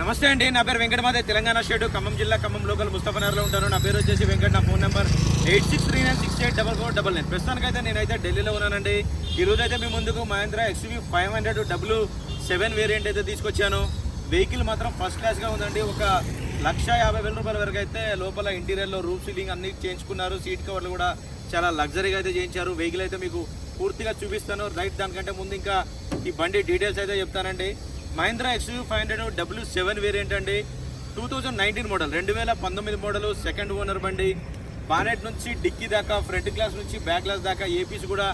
నమస్తే అండి నా పేరు వెంకటమాదే తెలంగాణ స్టేట్ ఖమ్మం జిల్లా ఖమ్మం లోకల్ ముస్తఫనగర్లో ఉంటాను. నా పేరు వచ్చేసి వెంకట నా phone number eight six three nine six eight double four double nine. ప్రస్తుతానికైతే నేనైతే ఢిల్లీలో ఉన్నానండి. ఈ రోజు అయితే మీ ముందుకు Mahindra XUV five hundred W seven variant అయితే తీసుకొచ్చాను. వెహికల్ మాత్రం ఫస్ట్ క్లాస్గా ఉందండి. ఒక లక్ష యాభై వేల రూపాయల వరకు అయితే లోపల ఇంటీరియర్లో రూఫ్ సీలింగ్ అన్ని చేయించుకున్నారు. సీట్ కవర్లు కూడా చాలా లగ్జరీగా అయితే చేయించారు. వెహికల్ అయితే మీకు పూర్తిగా చూపిస్తాను. రైట్ దానికంటే ముందు ఇంకా ఈ బండి డీటెయిల్స్ అయితే చెప్తానండి. Mahindra XU five hundred W seven variant అండి. టూ థౌజండ్ నైన్టీన్ మోడల్ రెండు వేల పంతొమ్మిది మోడల్ సెకండ్ ఓనర్ బండి. బానెట్ నుంచి డిక్కీ దాకా ఫ్రంట్ గ్లాస్ నుంచి బ్యాక్ గ్లాస్ దాకా ఏపీస్ కూడా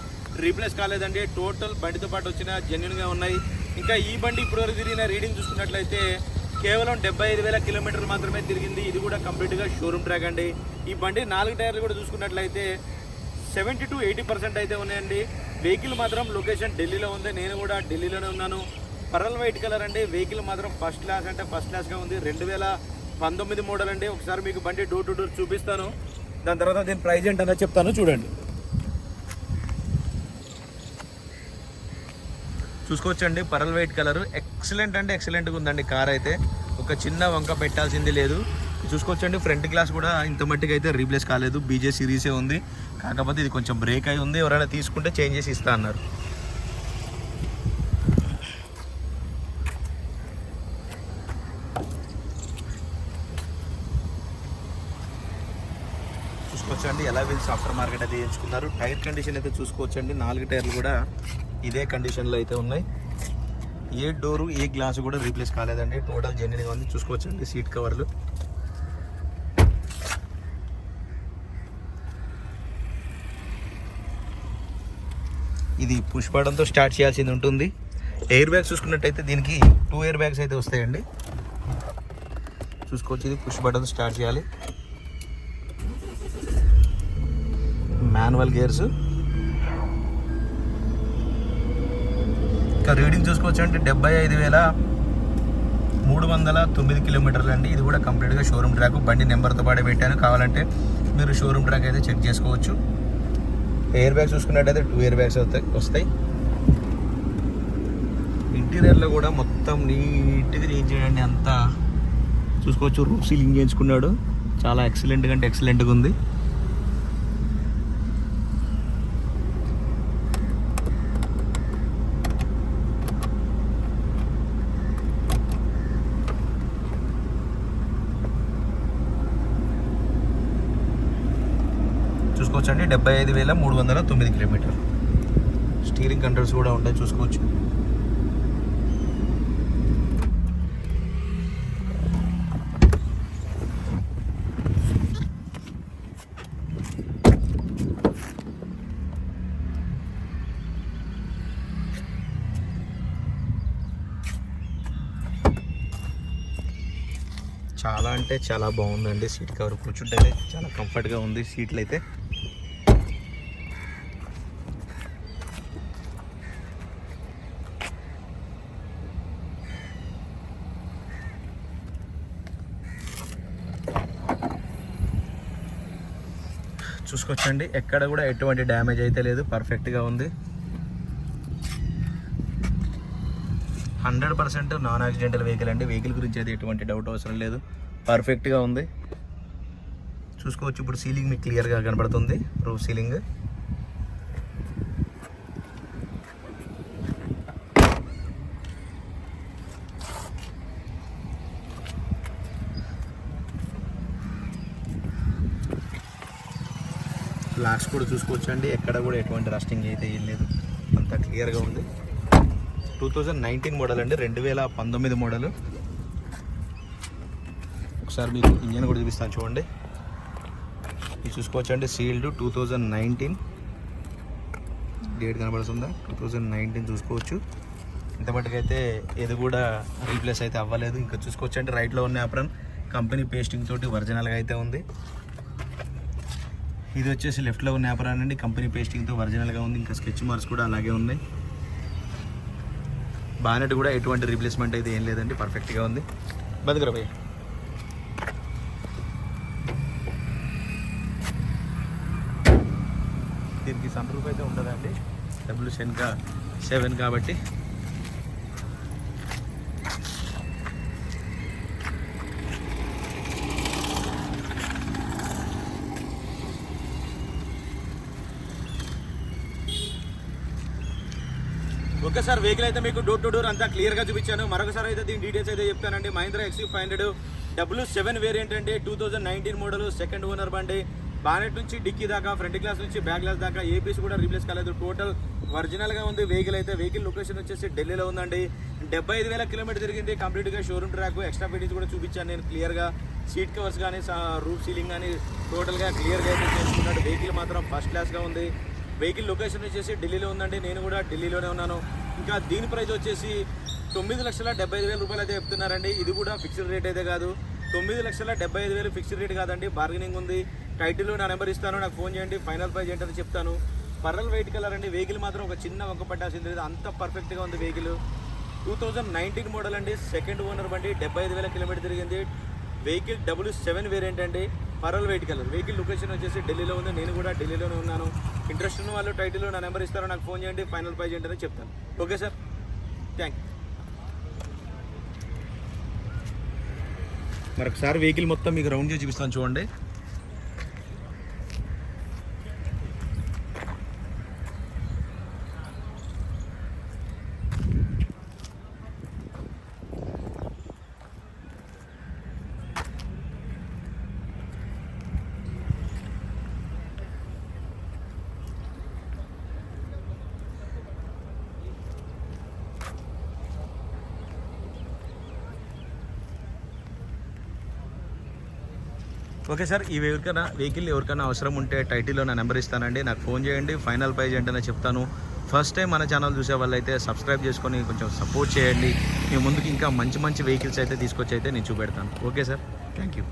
రీప్లేస్ కాలేదండి. టోటల్ బండితో పాటు వచ్చిన జెన్యున్గా ఉన్నాయి. ఇంకా ఈ బండి ఇప్పటివరకు తిరిగిన రీడింగ్ చూసుకున్నట్లయితే కేవలం డెబ్బై ఐదు వేల కిలోమీటర్లు మాత్రమే తిరిగింది. ఇది కూడా కంప్లీట్గా షోరూమ్ ట్రాక్ అండి. ఈ బండి నాలుగు టైర్లు కూడా చూసుకున్నట్లయితే సెవెంటీ టు ఎయిటీ పర్సెంట్ అయితే ఉన్నాయండి. వెహికల్ మాత్రం లొకేషన్ ఢిల్లీలో ఉంది. నేను కూడా ఢిల్లీలోనే ఉన్నాను. పరల్ వైట్ కలర్ అండి. వెహికల్ మాత్రం ఫస్ట్ క్లాస్ అంటే ఫస్ట్ క్లాస్గా ఉంది. రెండు వేల పంతొమ్మిది మోడల్ అండి. ఒకసారి మీకు బండి డోర్ టు డోర్ చూపిస్తాను. దాని తర్వాత దీని ప్రైజ్ ఏంటనే చెప్తాను. చూడండి. చూసుకోవచ్చండి. Pearl white colour. ఎక్సలెంట్ అంటే ఎక్సలెంట్గా ఉందండి కార్ అయితే. ఒక చిన్న వంక పెట్టాల్సింది లేదు. చూసుకోవచ్చండి. ఫ్రంట్ గ్లాస్ కూడా ఇంత మట్టికి అయితే రీప్లేస్ కాలేదు. బీజే సిరీసే ఉంది. కాకపోతే ఇది కొంచెం బ్రేక్ అయి ఉంది. ఎవరైనా తీసుకుంటే చేంజ్ చేసి ఇస్తా అన్నారు. చూసుకోవచ్చండి. ఎలా వీల్స్ ఆఫ్టర్ మార్కెట్ అయితే ఎంచుకున్నారు. టైర్ కండిషన్ అయితే చూసుకోవచ్చండి. నాలుగు టైర్లు కూడా ఇదే కండిషన్లో అయితే ఉన్నాయి. ఏ డోరు ఏ గ్లాసు కూడా రీప్లేస్ కాలేదండి. టోటల్ జెన్యున్గా ఉంది. చూసుకోవచ్చండి. సీట్ కవర్లు ఇది పుష్ బటన్తో స్టార్ట్ చేయాల్సింది ఉంటుంది. ఎయిర్ బ్యాగ్స్ చూసుకున్నట్టయితే దీనికి టూ ఎయిర్ బ్యాగ్స్ అయితే వస్తాయండి. చూసుకోవచ్చు. ఇది పుష్ బటన్ స్టార్ట్ చేయాలి. Manual gears. ఇంకా రీడింగ్ చూసుకోవచ్చు అంటే డెబ్బై ఐదు వేల మూడు వందల తొమ్మిది కిలోమీటర్లు అండి. ఇది కూడా కంప్లీట్గా షోరూమ్ ట్రాక్. బండి నెంబర్తో పాటే పెట్టాను. కావాలంటే మీరు షోరూమ్ ట్రాక్ అయితే చెక్ చేసుకోవచ్చు. ఎయిర్ బ్యాగ్స్ చూసుకున్నట్టయితే టూ ఎయిర్ బ్యాగ్స్ వస్తాయి వస్తాయి. ఇంటీరియర్లో కూడా మొత్తం నీట్గా చేంజ్ చేయండి అంతా. చూసుకోవచ్చు. రూఫ్ సీలింగ్ చేయించుకున్నాడు. చాలా ఎక్సలెంట్గా అంటే ఎక్సలెంట్గా ఉంది. చూసుకోవచ్చు అండి డెబ్బై ఐదు వేల మూడు వందల తొమ్మిది కిలోమీటర్లు. స్టీరింగ్ కంట్రోల్స్ కూడా ఉంటాయి చూసుకోవచ్చు. చాలా అంటే చాలా బాగుందండి. సీట్ కవర్ కూర్చుంటే అయితే చాలా కంఫర్ట్గా ఉంది. సీట్లు అయితే చూసుకోవచ్చండి. ఎక్కడ కూడా ఎటువంటి డ్యామేజ్ అయితే లేదు. పర్ఫెక్ట్గా ఉంది. Hundred percent non accidental vehicle అండి. వెహికల్ గురించి అయితే ఎటువంటి డౌట్ అవసరం లేదు. పర్ఫెక్ట్గా ఉంది. చూసుకోవచ్చు. ఇప్పుడు సీలింగ్ మీకు క్లియర్గా కనబడుతుంది. రూఫ్ సీలింగ్ ఫ్లాగ్స్ కూడా చూసుకోవచ్చు అండి ఎక్కడ కూడా ఎటువంటి రస్టింగ్ అయితే ఏం లేదు. అంత క్లియర్గా ఉంది. టూ థౌజండ్ నైన్టీన్ మోడల్ అండి. రెండు వేల పంతొమ్మిది మోడల్ ఒకసారి మీకు ఇంజన్ కూడా చూపిస్తాను చూడండి. ఇది చూసుకోవచ్చు అండి sealed two thousand nineteen. Date కనబడుతుందా? టూ థౌజండ్ నైన్టీన్ చూసుకోవచ్చు. ఇంతమట్టుకైతే ఇది కూడా రీప్లేస్ అయితే అవ్వలేదు. ఇంకా చూసుకోవచ్చు అంటే రైట్లో ఉన్న యాప్రన్ కంపెనీ పేస్టింగ్ తోటి ఒరిజినల్గా అయితే ఉంది. ఇది వచ్చేసి లెఫ్ట్లో ఉన్న యాప్రాన్ అండి. కంపెనీ పేస్టింగ్తో ఒరిజినల్గా ఉంది. ఇంకా స్కెచ్ మార్క్స్ కూడా అలాగే ఉన్నాయి. బానెట్ కూడా ఎటువంటి రీప్లేస్మెంట్ అయితే ఏం లేదండి. పర్ఫెక్ట్గా ఉంది. బతుకురా భయ్య. దీనికి సన్ రూప్ అయితే ఉండదండి. డబ్ల్యూ సెన్కా సెవెన్ కాబట్టి. ఓకే సార్ వెహికల్ అయితే మీకు డోర్ టు డోర్ అంతా క్లియర్గా చూపించాను. మరొకసారి అయితే దీని డీటెయిల్స్ అయితే చెప్తానండి. Mahindra XUV five hundred W seven variant అండి. Two thousand nineteen model second owner బండి. బానెట్ నుంచి డిక్కీ దాకా ఫ్రంట్ గ్లాస్ నుంచి బ్యాక్ గ్లాస్ దాకా ఏ పీస్ కూడా రీప్లేస్ కాలేదు. టోటల్ ఒరిజినల్గా ఉంది వెహికల్ అయితే. వెహికల్ లొకేషన్ వచ్చేసి ఢిల్లీలో ఉందండి. డెబ్బై ఐదు వేల కిలోమీటర్ తిరిగింది. కంప్లీట్గా షోరూమ్ ట్రాక్ ఎక్స్ట్రా ఫిట్టింగ్స్ కూడా చూపించాను నేను క్లియర్గా. సీట్ కవర్స్ కానీ రూఫ్ సీలింగ్ కానీ టోటల్గా క్లియర్గా అయితే చేసుకున్నాడు. వెహికల్ మాత్రం ఫస్ట్ క్లాస్గా ఉంది. వెహికల్ లొకేషన్ వచ్చేసి ఢిల్లీలో ఉందండి. నేను కూడా ఢిల్లీలోనే ఉన్నాను. ఇంకా దీని ప్రైస్ వచ్చేసి తొమ్మిది లక్షల డెబ్బై ఐదు వేల రూపాయలు అయితే చెప్తున్నారండి. ఇది కూడా ఫిక్స్డ్ రేట్ అయితే కాదు. తొమ్మిది లక్షల డెబ్బై ఐదు వేలు ఫిక్స్డ్ రేట్ కాదండి. బార్గెనింగ్ ఉంది. టైటిల్లో నా నెంబర్ ఇస్తాను. నాకు ఫోన్ చేయండి. ఫైనల్ ప్రైస్ ఏంటని చెప్తాను. పర్రల్ వైట్ కలర్ అండి. వెహికల్ మాత్రం ఒక చిన్న వంక పట్టాల్సింది లేదు. అంత పర్ఫెక్ట్గా ఉంది vehicle. Two thousand nineteen model అండి. సెకండ్ ఓనర్ బండి. డెబ్బై ఐదు వేల కిలోమీటర్ తిరిగింది. వెహికల్ డబ్ల్యూ సెవెన్ వేరియంట్ అండి. పరల్ వెయిట్కి కలర్ వెహికల్ లొకేషన్ వచ్చేసి ఢిల్లీలో ఉంది. నేను కూడా ఢిల్లీలోనే ఉన్నాను. ఇంట్రెస్ట్ ఉన్న వాళ్ళు టైటిల్లో నా నెంబర్ ఇస్తారో నాకు ఫోన్ చేయండి ఫైనల్ ప్రైజ్ ఏంటని చెప్తాను. ఓకే సార్ థ్యాంక్ మరొకసారి వెహికల్ మొత్తం మీకు రౌండ్ చేసి చూపిస్తాను చూడండి. ఓకే సార్ ఈ ఎవరికైనా వెహికల్ ఎవరికైనా అవసరం ఉంటే టైటిల్లో నా నెంబర్ ఇస్తానండి. నాకు ఫోన్ చేయండి. ఫైనల్ ప్రైజ్ ఏంటనే చెప్తాను. ఫస్ట్ టైం మన ఛానల్ చూసే వాళ్ళైతే సబ్స్క్రైబ్ చేసుకొని కొంచెం సపోర్ట్ చేయండి. మీ ముందుకు ఇంకా మంచి మంచి వెహికల్స్ అయితే తీసుకొచ్చి అయితే నేను చూపెడతాను. Okay sir thank you